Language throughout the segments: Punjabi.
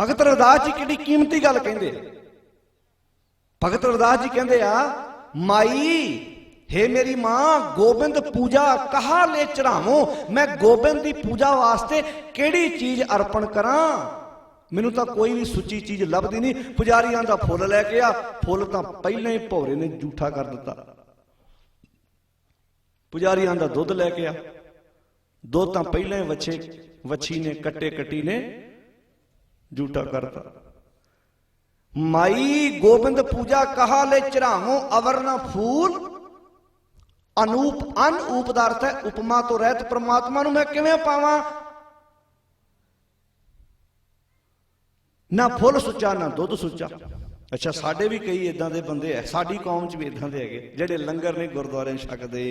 ਭਗਤ ਰਦਾਸ ਜੀ ਕਿੰਨੀ ਕੀਮਤੀ ਗੱਲ ਕਹਿੰਦੇ? ਭਗਤ ਰਦਾਸ ਜੀ ਕਹਿੰਦੇ ਆ, ਮਾਈ हे ਮੇਰੀ ਮਾਂ, ਗੋਬਿੰਦ ਪੂਜਾ ਕਹਾ ਲੈ ਚੜਾਵੋ ਮੈਂ ਗੋਬਿੰਦ ਦੀ ਪੂਜਾ ਵਾਸਤੇ ਕਿਹੜੀ ਚੀਜ਼ ਅਰਪਣ ਕਰਾਂ? ਮੈਨੂੰ ਤਾਂ ਕੋਈ ਵੀ ਸੁੱਚੀ ਚੀਜ਼ ਲੱਭਦੀ ਨਹੀਂ। ਪੁਜਾਰੀਆਂ ਦਾ ਫੁੱਲ ਲੈ ਕੇ ਆ, ਫੁੱਲ ਤਾਂ ਪਹਿਲਾਂ ਹੀ ਭੌਰੇ ਨੇ ਝੂਠਾ ਕਰ ਦਿੱਤਾ। ਪੁਜਾਰੀਆਂ ਦਾ ਦੁੱਧ ਲੈ ਕੇ ਆ। ਦੁੱਧ ਤਾਂ ਪਹਿਲਾਂ ਹੀ ਵੱਛੇ ਵੱਛੀ ਨੇ ਕੱਟੇ ਕੱਟੀ ਨੇ। ਝੂਠਾ ਕਰਤਾ। ਮਾਈ ਗੋਬਿੰਦ ਪੂਜਾ ਕਹਾ ਲੈ ਚੜਾਵੋ ਅਵਰਨ ਫੂਲ। ਅਨੂਪ ਅਨਊਪ ਦਾ ਅਰਥ ਹੈ ਉਪਮਾ ਤੋਂ ਰਹਿਤ ਪ੍ਰਮਾਤਮਾ ਨੂੰ ਮੈਂ ਕਿਵੇਂ ਪਾਵਾਂ? ਨਾ ਫੁੱਲ ਸੁੱਚਾ ਨਾ ਦੁੱਧ ਸੁੱਚਾ। ਅੱਛਾ ਸਾਡੇ ਵੀ ਕਈ ਇਦਾਂ ਦੇ ਬੰਦੇ ਐ ਸਾਡੀ ਕੌਮ 'ਚ ਵੀ ਇਦਾਂ ਦੇ ਹੈਗੇ ਜਿਹੜੇ ਲੰਗਰ ਨਹੀਂ ਗੁਰਦੁਆਰੇ ਛਕਦੇ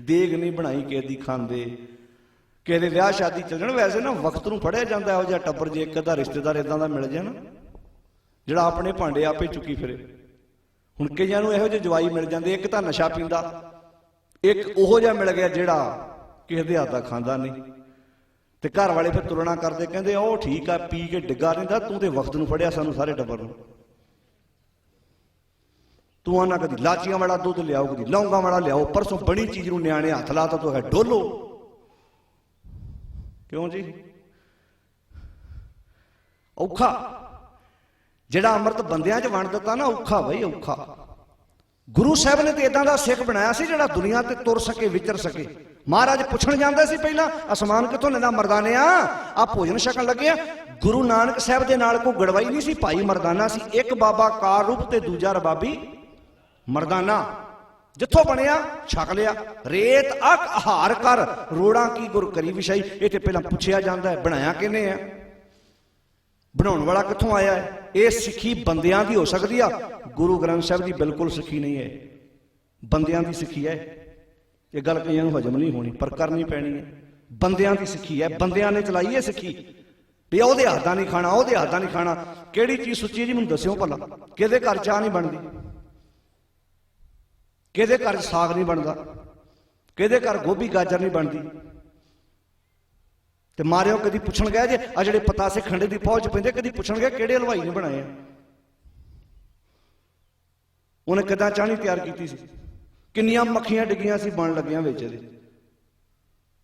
ਦੇਗ ਨਹੀਂ ਬਣਾਈ ਕਿਸੇ ਦੀ ਖਾਂਦੇ। ਕਿਸੇ ਦੇ ਵਿਆਹ ਸ਼ਾਦੀ ਚੱਲ ਜਾਣ ਵੈਸੇ ਨਾ ਵਕਤ ਨੂੰ ਫੜਿਆ ਜਾਂਦਾ ਇਹੋ ਜਿਹਾ ਟੱਬਰ, ਜੇ ਇੱਕ ਅੱਧਾ ਰਿਸ਼ਤੇਦਾਰ ਇਦਾਂ ਦਾ ਮਿਲ ਜਾਏ ਨਾ, ਜਿਹੜਾ ਆਪਣੇ ਭਾਂਡੇ ਆਪੇ ਚੁੱਕੀ ਫਿਰੇ। ਹੁਣ ਕਈਆਂ ਨੂੰ ਇਹੋ ਜਿਹੇ ਜਵਾਈ ਮਿਲ ਜਾਂਦੇ, ਇੱਕ ਤਾਂ ਨਸ਼ਾ ਪੀਂਦਾ, ਇੱਕ ਉਹੋ ਜਿਹਾ ਮਿਲ ਗਿਆ ਜਿਹੜਾ ਕਿਸੇ ਦੇ ਹੱਥ ਦਾ ਖਾਂਦਾ ਨਹੀਂ। ਤੇ ਘਰ ਵਾਲੇ ਫਿਰ ਤੁਲਨਾ ਕਰਦੇ, ਕਹਿੰਦੇ ਉਹ ਠੀਕ ਆ, ਪੀ ਕੇ ਡਿੱਗਾ ਰਹਿੰਦਾ, ਤੂੰ ਤੇ ਵਕਤ ਨੂੰ ਫੜਿਆ ਸਾਨੂੰ ਸਾਰੇ ਟੱਬਰ ਨੂੰ। ਤੂੰ ਆਨਾ ਕਦੀ ਲਾਚੀਆਂ ਵਾਲਾ ਦੁੱਧ ਲਿਆਓ, ਕਦੀ ਲੌਂਗਾਂ ਵਾਲਾ ਲਿਆਓ, ਪਰਸੋਂ ਬਣੀ ਚੀਜ਼ ਨੂੰ ਨਿਆਣੇ ਹੱਥ ਲਾਤਾ, ਤੂੰ ਹੈ ਡੋਲੋ। ਕਿਉਂ ਜੀ? ਔਖਾ। ਜਿਹੜਾ ਅੰਮ੍ਰਿਤ ਬੰਦਿਆਂ 'ਚ ਵੰਡ ਦਿੱਤਾ ਨਾ, ਔਖਾ ਬਈ, ਔਖਾ। ਗੁਰੂ ਸਾਹਿਬ ਨੇ ਤੇ ਇਦਾਂ ਦਾ ਸਿੱਖ ਬਣਾਇਆ ਸੀ ਜਿਹੜਾ ਦੁਨੀਆ ਤੇ ਤੁਰ ਸਕੇ, ਵਿਚਰ ਸਕੇ। ਮਹਾਰਾਜ ਪੁੱਛਣ ਜਾਂਦੇ ਸੀ ਪਹਿਲਾਂ, ਅਸਮਾਨ ਕਿੱਥੋਂ ਲੈਂਦਾ ਮਰਦਾਨਿਆ ਆ? ਭੋਜਨ ਛਕਣ ਲੱਗੇ ਆ? ਗੁਰੂ ਨਾਨਕ ਸਾਹਿਬ ਦੇ ਨਾਲ ਕੋਈ ਗੜਵਾਈ ਨਹੀਂ ਸੀ, ਭਾਈ ਮਰਦਾਨਾ ਸੀ। ਇੱਕ ਬਾਬਾ ਕਾਰ ਰੂਪ ਤੇ ਦੂਜਾ ਰਬਾਬੀ ਮਰਦਾਨਾ। ਜਿੱਥੋਂ ਬਣਿਆ, ਛਕ ਲਿਆ। ਰੇਤ ਅਕ ਆਹਾਰ ਕਰ, ਰੋੜਾਂ ਕੀ ਗੁਰ ਕਰੀ ਵਿਸ਼ਾਈ ਇਹ ਤੇ ਪਹਿਲਾਂ ਪੁੱਛਿਆ ਜਾਂਦਾ ਹੈ, ਬਣਾਇਆ ਕਿਨੇ ਹੈ ਬਣਾਉਣ ਵਾਲਾ ਕਿੱਥੋਂ ਆਇਆ ਹੈ? ਇਹ ਸਿੱਖੀ ਬੰਦਿਆਂ ਦੀ ਹੋ ਸਕਦੀ ਆ। ਗੁਰੂ ਗ੍ਰੰਥ ਸਾਹਿਬ ਦੀ ਬਿਲਕੁਲ ਸਿੱਖੀ ਨਹੀਂ ਹੈ। ਬੰਦਿਆਂ ਦੀ ਸਿੱਖੀ ਹੈ। ਇਹ ਗੱਲ ਕਈਆਂ ਨੂੰ ਹਜਮ ਨਹੀਂ ਹੋਣੀ, ਪਰ ਕਰਨੀ ਪੈਣੀ ਹੈ। ਬੰਦਿਆਂ ਦੀ ਸਿੱਖੀ ਹੈ। ਬੰਦਿਆਂ ਨੇ ਚਲਾਈ ਹੈ ਸਿੱਖੀ। ਵੀ ਉਹਦੇ ਹੱਥਾਂ ਨਹੀਂ ਖਾਣਾ, ਉਹਦੇ ਹੱਥਾਂ ਨਹੀਂ ਖਾਣਾ। ਕਿਹੜੀ ਚੀਜ਼ ਸੁੱਚੀ ਜੀ, ਮੈਨੂੰ ਦੱਸਿਓ ਭਲਾ। ਕਿਹਦੇ ਘਰ ਚਾਹ ਨਹੀਂ ਬਣਦੀ? ਕਿਹਦੇ ਘਰ 'ਚ ਸਾਗ ਨਹੀਂ ਬਣਦਾ? ਕਿਹਦੇ ਘਰ ਗੋਭੀ, ਗਾਜਰ ਨਹੀਂ ਬਣਦੀ? ਤੇ ਮਾਰਿਓ ਕਦੀ ਪੁੱਛਣ ਗਏ ਜੇ ਆ ਜਿਹੜੇ ਪਤਾਸੇ ਖੰਡੇ ਦੀ ਪਹੁੰਚ ਪੈਂਦੇ, ਕਦੀ ਪੁੱਛਣ ਗਏ ਕਿਹੜੇ ਹਲਵਾਈ ਨੇ ਬਣਾਏ ਆ? ਉਹਨੇ ਕਿਦਾਂ ਚਾਹਣੀ ਤਿਆਰ ਕੀਤੀ ਸੀ? ਕਿੰਨੀਆਂ ਮੱਖੀਆਂ ਡਿੱਗੀਆਂ ਸੀ ਬਣ ਲੱਗੀਆਂ ਵਿੱਚ ਇਹਦੇ।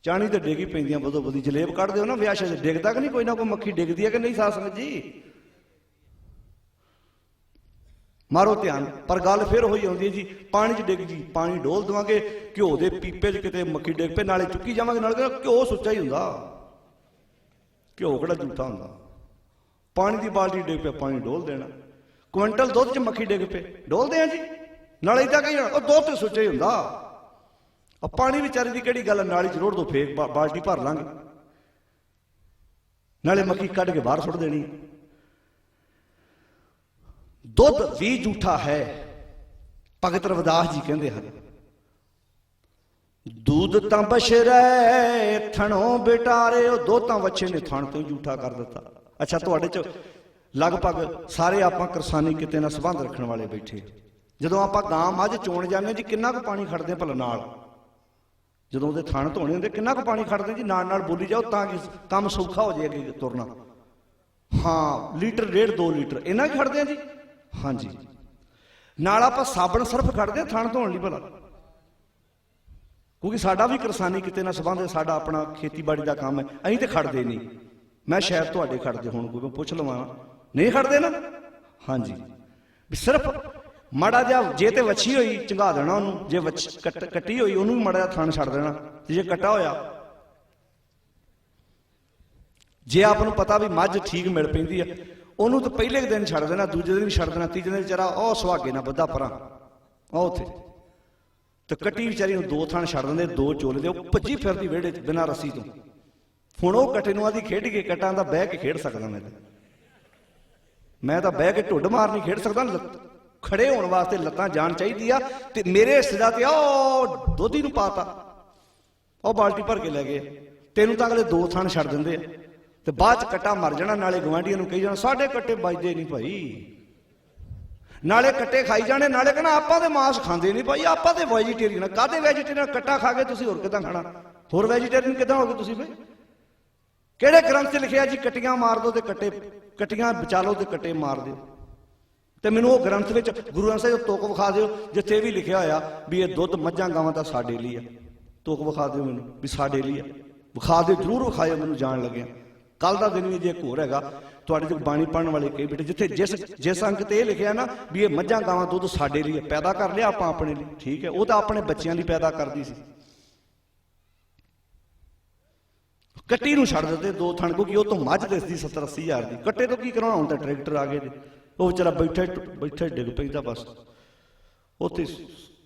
ਚਾਹਣੀ ਤੇ ਡਿੱਗੀ ਪੈਂਦੀਆਂ ਬਦੋ ਬਦੀ ਜਲੇਬ ਕੱਢਦੇ ਹੋ ਨਾ ਵਿਆਹ ਸ਼ਾਦੇ ਡਿੱਗਦਾ ਕਿ ਨਹੀਂ? ਕੋਈ ਨਾ ਕੋਈ ਮੱਖੀ ਡਿੱਗਦੀ ਹੈ ਕਿ ਨਹੀਂ, ਸਾਧ ਜੀ? ਮਾਰੋ ਧਿਆਨ ਪਰ ਗੱਲ ਫਿਰ ਹੋਈ ਆਉਂਦੀ ਹੈ ਜੀ ਪਾਣੀ 'ਚ ਡਿੱਗ ਜੀ ਪਾਣੀ ਡੋਲ ਦਵਾਂਗੇ ਘਿਓ ਦੇ ਪੀਪੇ 'ਚ ਕਿਤੇ ਮੱਖੀ ਡਿੱਗ ਪਏ ਨਾਲੇ ਚੁੱਕੀ ਜਾਵਾਂਗੇ ਨਾਲੇ ਕਹਿੰਦਾ ਘਿਓ ਸੁੱਚਾ ਹੀ ਹੁੰਦਾ। ਘਿਓ ਕਿਹੜਾ ਝੂਠਾ ਹੁੰਦਾ? ਪਾਣੀ ਦੀ ਬਾਲਟੀ ਡਿੱਗ ਪਿਆ ਪਾਣੀ ਡੋਲ ਦੇਣਾ। ਕੁਇੰਟਲ ਦੁੱਧ 'ਚ ਮੱਖੀ ਡਿੱਗ ਪਏ ਡੋਲਦੇ ਆ ਜੀ। ਨਾਲੇ ਇਦਾਂ ਕਹੀ ਜਾਣਾ, ਉਹ ਦੁੱਧ ਤੇ ਸੁੱਚਾ ਹੀ ਹੁੰਦਾ। ਆ ਪਾਣੀ ਵਿਚਾਰੇ ਦੀ ਕਿਹੜੀ ਗੱਲ ਆ, ਨਾਲੀ 'ਚ ਰੋੜ ਦੋ ਫੇਕ ਬਾਲਟੀ ਭਰ ਲਾਂਗੇ। ਨਾਲੇ ਮੱਖੀ ਕੱਢ ਕੇ ਬਾਹਰ ਸੁੱਟ ਦੇਣੀ। ਦੁੱਧ ਵੀ ਝੂਠਾ ਹੈ। ਭਗਤ ਰਵਿਦਾਸ ਜੀ ਕਹਿੰਦੇ ਹਨ, ਦੁੱਧ ਤਾਂ ਬਸ਼ਰੈ ਥਣੋਂ ਬਿਟਾਰੇ, ਉਹ ਦੁੱਧ ਤਾਂ ਵੱਛੇ ਨੇ ਥਣ ਤੋਂ ਹੀ ਝੂਠਾ ਕਰ ਦਿੱਤਾ। ਅੱਛਾ, ਤੁਹਾਡੇ ਚ ਲਗਭਗ ਸਾਰੇ ਆਪਾਂ ਕਿਰਸਾਨੀ ਕਿਤੇ ਨਾਲ ਸੰਬੰਧ ਰੱਖਣ ਵਾਲੇ ਬੈਠੇ ਜਦੋਂ ਆਪਾਂ ਗਾਂ ਮੱਝ ਚੋਣ ਜਾਂਦੇ ਹਾਂ ਜੀ, ਕਿੰਨਾ ਕੁ ਪਾਣੀ ਖੜਦੇ ਹਾਂ ਭਲਾ ਨਾਲ? ਜਦੋਂ ਉਹਦੇ ਥਣ ਧੋਣੇ ਹੁੰਦੇ, ਕਿੰਨਾ ਕੁ ਪਾਣੀ ਖੜਦੇ ਜੀ, ਨਾਲ ਨਾਲ ਬੋਲੀ ਜਾਓ ਤਾਂ ਕਿ ਕੰਮ ਸੌਖਾ ਹੋ ਜਾਏ ਅੱਗੇ ਤੁਰਨਾ। ਹਾਂ, ਲੀਟਰ ਡੇਢ 2 ਲੀਟਰ ਇਹਨਾਂ ਕੀ ਖੜਦੇ ਆ ਜੀ? ਹਾਂਜੀ। ਨਾਲ ਆਪਾਂ ਸਾਬਣ ਸਿਰਫ ਖੜਦੇ ਆ ਥਣ ਧੋਣ ਲਈ ਭਲਾ। ਕਿਉਂਕਿ ਸਾਡਾ ਵੀ ਕਿਰਸਾਨੀ ਕਿਤੇ ਨਾ ਸੰਬੰਧ ਹੈ, ਸਾਡਾ ਆਪਣਾ ਖੇਤੀਬਾੜੀ ਦਾ ਕੰਮ ਹੈ। ਅਸੀਂ ਤੇ ਖੜਦੇ ਨਹੀਂ। ਮੈਂ ਸ਼ਾਇਦ ਤੁਹਾਡੇ ਖੜਦੇ ਹੋਣ ਕੋਈ ਮੈਂ ਪੁੱਛ ਲਵਾਂ। ਨਹੀਂ ਖੜਦੇ ਨਾ? ਹਾਂਜੀ। ਵੀ ਸਿਰਫ ਮਾੜਾ ਜਿਹਾ ਜੇ ਤੇ ਵੱਛੀ ਹੋਈ, ਚੰਗਾ ਦੇਣਾ ਉਹਨੂੰ। ਜੇ ਵੱਛ ਕੱਟ- ਕੱਟੀ ਹੋਈ, ਉਹਨੂੰ ਵੀ ਮਾੜਾ ਜਿਹਾ ਥਣ ਛੱਡ ਦੇਣਾ। ਤੇ ਜੇ ਕੱਟਾ ਹੋਇਆ, ਜੇ ਆਪ ਨੂੰ ਪਤਾ ਵੀ ਮੱਝ ਠੀਕ ਮਿਲ ਪੈਂਦੀ ਆ ਉਹਨੂੰ ਤਾਂ ਪਹਿਲੇ ਕੁ ਦਿਨ ਛੱਡ ਦੇਣਾ, ਦੂਜੇ ਦਿਨ ਛੱਡ ਦੇਣਾ, ਤੀਜੇ ਦਿਨ ਵਿਚਾਰਾ ਉਹ ਸੁਹਾਗੇ ਨਾਲ ਬੱਧਾ ਪਰਾਂ ਉਹ ਉੱਥੇ। ਤੇ ਕੱਟੀ ਵਿਚਾਰੀ ਨੂੰ ਦੋ ਥਾਂ ਛੱਡ ਦਿੰਦੇ, ਦੋ ਚੋਲੇ ਦੇ, ਉਹ ਭੱਜੀ ਫਿਰਦੀ ਵਿਹੜੇ 'ਚ ਬਿਨਾਂ ਰੱਸੀ ਤੋਂ। ਹੁਣ ਉਹ ਕੱਟੇ ਨੂੰ ਆਦੀ ਖੇਡ ਕੇ ਕਟਾਂ ਦਾ ਬਹਿ ਕੇ ਖੇਡ ਸਕਦਾ ਮੈਂ ਮੈਂ ਤਾਂ ਬਹਿ ਕੇ ਢੁੱਡ ਮਾਰ ਨਹੀਂ ਖੇਡ ਸਕਦਾ ਲੱਤ- ਖੜੇ ਹੋਣ ਵਾਸਤੇ ਲੱਤਾਂ ਜਾਣ ਚਾਹੀਦੀ ਆ, ਤੇ ਮੇਰੇ ਹਿੱਸੇ ਤੇ ਉਹ ਦੋਧੀ ਨੂੰ ਪਾਤਾ। ਉਹ ਬਾਲਟੀ ਭਰ ਕੇ ਲੈ ਗਏ। ਤੈਨੂੰ ਤਾਂ ਅਗਲੇ ਦੋ ਥਾਂ ਛੱਡ ਦਿੰਦੇ ਆ। ਤੇ ਬਾਅਦ ਚ ਕੱਟਾ ਮਰ ਜਾਣਾ, ਨਾਲੇ ਗਵਾਂਢੀਆਂ ਨੂੰ ਕਹੀ ਜਾਣਾ, ਸਾਡੇ ਕੱਟੇ ਵੱਜਦੇ ਨਹੀਂ ਭਾਈ। ਨਾਲੇ ਕੱਟੇ ਖਾਈ ਜਾਣੇ, ਨਾਲੇ ਕਹਿੰਦਾ ਆਪਾਂ ਤੇ ਮਾਸ ਖਾਂਦੇ ਨਹੀਂ ਭਾਈ, ਆਪਾਂ ਤੇ ਵੈਜੀਟੇਰੀਅਨ ਕਾਦੇ ਵੈਜੀਟੇਰੀਅਨ ਕੱਟਾ ਖਾ ਕੇ ਤੁਸੀਂ ਹੋਰ ਕਿਦਾਂ ਖਾਣਾ? ਹੋਰ ਵੈਜੀਟੇਰੀਅਨ ਕਿਦਾਂ ਹੋਗੇ ਤੁਸੀਂ ਬਈ ਕਿਹੜੇ ਗ੍ਰੰਥ 'ਚ ਲਿਖਿਆ ਜੀ, ਕਟੀਆਂ ਮਾਰ ਦਿਓ ਤੇ ਕੱਟੇ, ਕਟੀਆਂ ਬਚਾ ਲਓ ਤੇ ਕੱਟੇ ਮਾਰ ਦਿਓ। ਤੇ ਮੈਨੂੰ ਉਹ ਗ੍ਰੰਥ ਵਿੱਚ ਗੁਰੂ ਗ੍ਰੰਥ ਸਾਹਿਬ ਤੋਕ ਵਿਖਾ ਦਿਓ, ਜਿੱਥੇ ਵੀ ਲਿਖਿਆ ਹੋਇਆ ਵੀ ਇਹ ਦੁੱਧ ਮੱਝਾਂ ਗਾਵਾਂ ਦਾ ਸਾਡੇ ਲਈ ਆ। ਤੋਕ ਵਿਖਾ ਦਿਓ ਮੈਨੂੰ ਵੀ ਸਾਡੇ ਲਈ ਆ। ਵਿਖਾ ਦਿਓ, ਜਰੂਰ ਵਿਖਾਇਓ, ਮੈਨੂੰ ਜਾਣ ਲੱਗਿਆ। ਕੱਲ ਦਾ ਦਿਨ ਵੀ ਜੇ ਇੱਕ ਹੋਰ ਹੈਗਾ, ਤੁਹਾਡੇ ਚ ਬਾਣੀ ਪੜਨ ਵਾਲੇ ਕਈ ਬੇਟੇ, ਜਿੱਥੇ ਜਿਸ ਜਿਸ ਅੰਕ ਤੇ ਇਹ ਲਿਖਿਆ ਨਾ ਵੀ ਇਹ ਮੱਝਾਂ ਗਾਵਾਂ ਦੁੱਧ ਸਾਡੇ ਲਈ ਪੈਦਾ ਕਰ ਲਿਆ, ਆਪਾਂ ਆਪਣੇ ਲਈ। ਠੀਕ ਹੈ, ਉਹ ਤਾਂ ਆਪਣੇ ਬੱਚਿਆਂ ਲਈ ਪੈਦਾ ਕਰਦੀ ਸੀ। ਕੱਟੀ ਨੂੰ ਛੱਡ ਦਿੱਤੇ ਦੋ ਥਣ, ਕਿਉਂਕਿ ਉਹ ਤੋਂ ਮੱਝ ਦਿਸਦੀ 70 80 ਹਜ਼ਾਰ ਦੀ। ਕੱਟੇ ਤੋਂ ਕੀ ਕਰਾਉਣਾ, ਹੁਣ ਤਾਂ ਟਰੈਕਟਰ ਆ ਗਏ ਨੇ। ਉਹ ਵਿਚਾਰਾ ਬੈਠਾ ਹੀ ਟੁ- ਬੈਠਾ ਡਿੱਗ ਪੈਂਦਾ ਬਸ। ਉੱਥੇ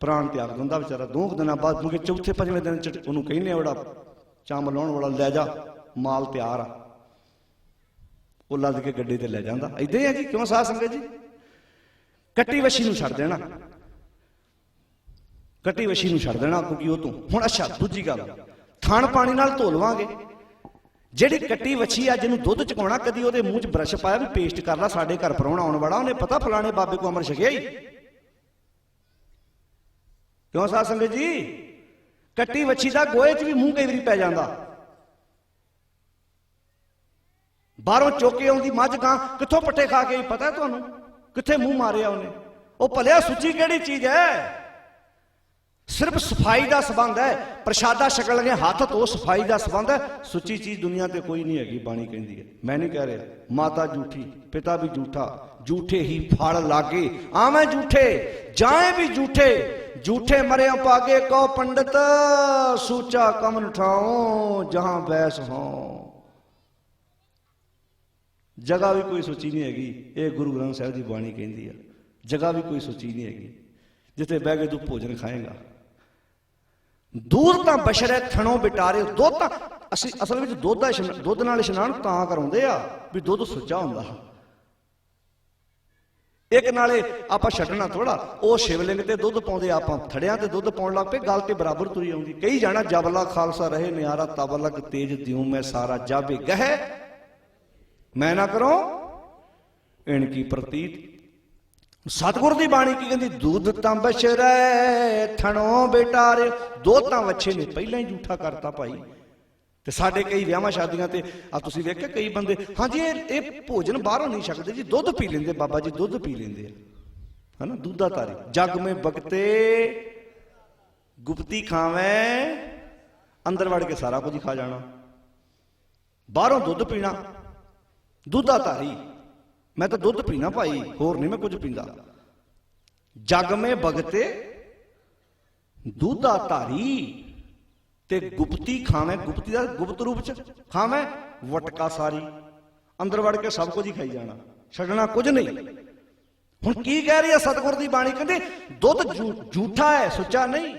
ਪ੍ਰਾਣ ਤਿਆਗ ਦਿੰਦਾ ਵਿਚਾਰਾ। ਦੋ ਕੁ ਦਿਨਾਂ ਬਾਅਦ ਕਿਉਂਕਿ ਚੌਥੇ ਪੰਜਵੇਂ ਦਿਨ ਚ ਉਹਨੂੰ ਕਹਿੰਦੇ ਉਹਦਾ ਚਾਮ ਲਾਉਣ ਵਾਲਾ, ਲੈ ਜਾ, ਮਾਲ ਤਿਆਰ ਆ। ਉਹ ਲੱਦ ਕੇ ਗੱਡੀ ਤੇ ਲੈ ਜਾਂਦਾ। ਇਦਾਂ ਹੀ ਹੈ ਜੀ, ਕਿਉਂ ਸਾਧ ਸੰਗਤ ਜੀ? ਕੱਟੀ ਵਸ਼ੀ ਨੂੰ ਛੱਡ ਦੇਣਾ। ਕੱਟੀ ਵਸ਼ੀ ਨੂੰ ਛੱਡ ਦੇਣਾ ਕਿਉਂਕਿ ਉਹ ਤੋਂ। ਹੁਣ ਅੱਛਾ, ਦੂਜੀ ਗੱਲ। ਥਣ ਪਾਣੀ ਨਾਲ ਧੋ ਲਵਾਂਗੇ। ਜਿਹੜੀ ਕੱਟੀ ਵੱਛੀ ਆ, ਜਿਹਨੂੰ ਦੁੱਧ ਚਕਾਉਣਾ, ਕਦੀ ਉਹਦੇ ਮੂੰਹ 'ਚ ਬਰਸ਼ ਪਾਇਆ ਵੀ ਪੇਸਟ ਕਰ ਲਾ, ਸਾਡੇ ਘਰ ਪਰੌਣਾ ਆਉਣ ਵਾਲਾ, ਉਹਨੇ ਪਤਾ ਫਲਾਣੇ ਬਾਬੇ ਕੋ ਅਮਰ ਛਕਿਆ ਹੀ। ਕਿਉਂ ਸਾਧ ਸੰਗਤ ਜੀ? ਕੱਟੀ ਵੱਛੀ ਦਾ ਗੋਏ 'ਚ ਵੀ ਮੂੰਹ ਕਈ ਵਾਰੀ ਪੈ ਜਾਂਦਾ। ਬਾਹਰੋਂ ਚੁੱਕ ਕੇ ਆਉਂਦੀ ਮੱਝ ਗਾਂ, ਕਿੱਥੋਂ ਪੱਠੇ ਖਾ ਕੇ ਪਤਾ ਤੁਹਾਨੂੰ? ਕਿੱਥੇ ਮੂੰਹ ਮਾਰਿਆ ਉਹਨੇ? ਉਹ ਭਲਿਆ ਸੁੱਚੀ ਕਿਹੜੀ ਚੀਜ਼ ਹੈ? ਸਿਰਫ ਸਫ਼ਾਈ ਦਾ ਸਬੰਧ ਹੈ। ਪ੍ਰਸ਼ਾਦਾ ਛਕ ਹੱਥ ਤੋਂ ਸਫ਼ਾਈ ਦਾ ਸਬੰਧ ਹੈ। ਸੁੱਚੀ ਚੀਜ਼ ਦੁਨੀਆ ਤੇ ਕੋਈ ਨਹੀਂ ਹੈਗੀ, ਬਾਣੀ ਕਹਿੰਦੀ ਹੈ। ਮੈਂ ਨਹੀਂ ਕਹਿ ਰਿਹਾ। ਮਾਤਾ ਝੂਠੀ ਪਿਤਾ ਵੀ ਝੂਠਾ ਝੂਠੇ ਹੀ ਫਲ ਲਾਗੇ, ਆਵੇਂ ਝੂਠੇ ਜਾਏ ਵੀ ਝੂਠੇ ਝੂਠੇ ਮਰਿਆ ਪਾਗੇ ਕੋ ਪੰਡਤ, ਸੂਚਾ ਕਮਨ ਠਾਓ ਜਹਾਂ ਬੈਸ ਹੋਂ। ਜਗ੍ਹਾ ਵੀ ਕੋਈ ਸੋਚੀ ਨਹੀਂ ਹੈਗੀ। ਇਹ ਗੁਰੂ ਗ੍ਰੰਥ ਸਾਹਿਬ ਦੀ ਬਾਣੀ ਕਹਿੰਦੀ ਆ। ਜਗ੍ਹਾ ਵੀ ਕੋਈ ਸੋਚੀ ਨਹੀਂ ਹੈਗੀ। ਜਿੱਥੇ ਬਹਿ ਕੇ ਤੂੰ ਭੋਜਨ ਖਾਏਗਾ। ਦੂਰ ਤਾਂ ਬਸ਼ਰ ਹੈ, ਥਣੋਂ ਬਿਟਾਰੇ, ਦੁੱਧ ਤਾਂ ਅਸੀਂ ਅਸਲ ਵਿੱਚ ਦੁੱਧ ਦਾ ਦੁੱਧ ਨਾਲ ਇਸ਼ਨਾਨ ਤਾਂ ਕਰਾਉਂਦੇ ਆ ਵੀ ਦੁੱਧ ਸੁੱਚਾ ਹੁੰਦਾ। ਇੱਕ ਨਾਲੇ ਆਪਾਂ ਛੱਡਣਾ ਥੋੜਾ ਉਹ ਸ਼ਿਵਲਿੰਗ ਤੇ ਦੁੱਧ ਪਾਉਂਦੇ ਆਪਾਂ ਥੜਿਆਂ ਤੇ ਦੁੱਧ ਪਾਉਣ ਲੱਗ ਪਏ, ਗੱਲ ਤੇ ਬਰਾਬਰ ਤੁਰੀ ਆਉਂਦੀ। ਕਈ ਜਾਣਾ ਜਬਲਾ ਖਾਲਸਾ ਰਹੇ ਨਿਆਰਾ ਤਬਲਕ ਤੇਜ ਦਿਉ, ਮੈਂ ਸਾਰਾ ਜਾਬੇ ਗਹਿ। ਮੈਂ ਨਾ ਕਰੋ? ਇਣ ਕੀ ਪ੍ਰਤੀਤ। ਸਤਿਗੁਰ ਦੀ ਬਾਣੀ ਕੀ ਕਹਿੰਦੀ? ਦੁੱਧ ਤਾਂ ਬਸ਼ਰੈ ਬੇਟਾ ਰੇ ਦੋ ਤਾਂ ਵੱਛੇ ਨੇ, ਪਹਿਲਾਂ ਹੀ ਝੂਠਾ ਕਰਤਾ ਭਾਈ। ਤੇ ਸਾਡੇ ਕਈ ਵਿਆਹਾਂ ਸ਼ਾਦੀਆਂ ਤੇ ਆ ਤੁਸੀਂ ਵੇਖਿਆ ਕਈ ਬੰਦੇ, ਹਾਂਜੀ, ਇਹ ਇਹ ਭੋਜਨ ਬਾਹਰੋਂ ਨਹੀਂ ਛਕਦੇ ਜੀ, ਦੁੱਧ ਪੀ ਲੈਂਦੇ, ਬਾਬਾ ਜੀ ਦੁੱਧ ਪੀ ਲੈਂਦੇ ਆ। ਹਨਾ, ਦੁੱਧਾ ਤਾਰੀ ਜਗ ਮੇ ਬਗਤੇ, ਗੁਪਤੀ ਖਾਵੇਂ, ਅੰਦਰ ਵੜ ਕੇ ਸਾਰਾ ਕੁਝ ਖਾ ਜਾਣਾ। ਬਾਹਰੋਂ ਦੁੱਧ ਪੀਣਾ। ਦੁੱਧਾ ਧਾਰੀ ਮੈਂ ਤਾਂ ਦੁੱਧ ਪੀਣਾ ਭਾਈ, ਹੋਰ ਨਹੀਂ ਮੈਂ ਕੁਝ ਪੀਂਦਾ। ਜਗ ਮੇ ਬਗਤੇ ਦੁੱਧਾ ਧਾਰੀ ਤੇ ਗੁਪਤੀ ਖਾਵੇਂ, ਗੁਪਤੀ ਦਾ ਗੁਪਤ ਰੂਪ ਚ ਖਾਵੇਂ, ਵਟਕਾ ਸਾਰੀ। ਅੰਦਰ ਵੜ ਕੇ ਸਭ ਕੁਝ ਹੀ ਖਾਈ ਜਾਣਾ, ਛੱਡਣਾ ਕੁਝ ਨਹੀਂ। ਹੁਣ ਕੀ ਕਹਿ ਰਹੀ ਹੈ ਸਤਿਗੁਰ ਦੀ ਬਾਣੀ? ਕਹਿੰਦੇ, ਦੁੱਧ ਝੂ- ਝੂਠਾ ਹੈ, ਸੁੱਚਾ ਨਹੀਂ।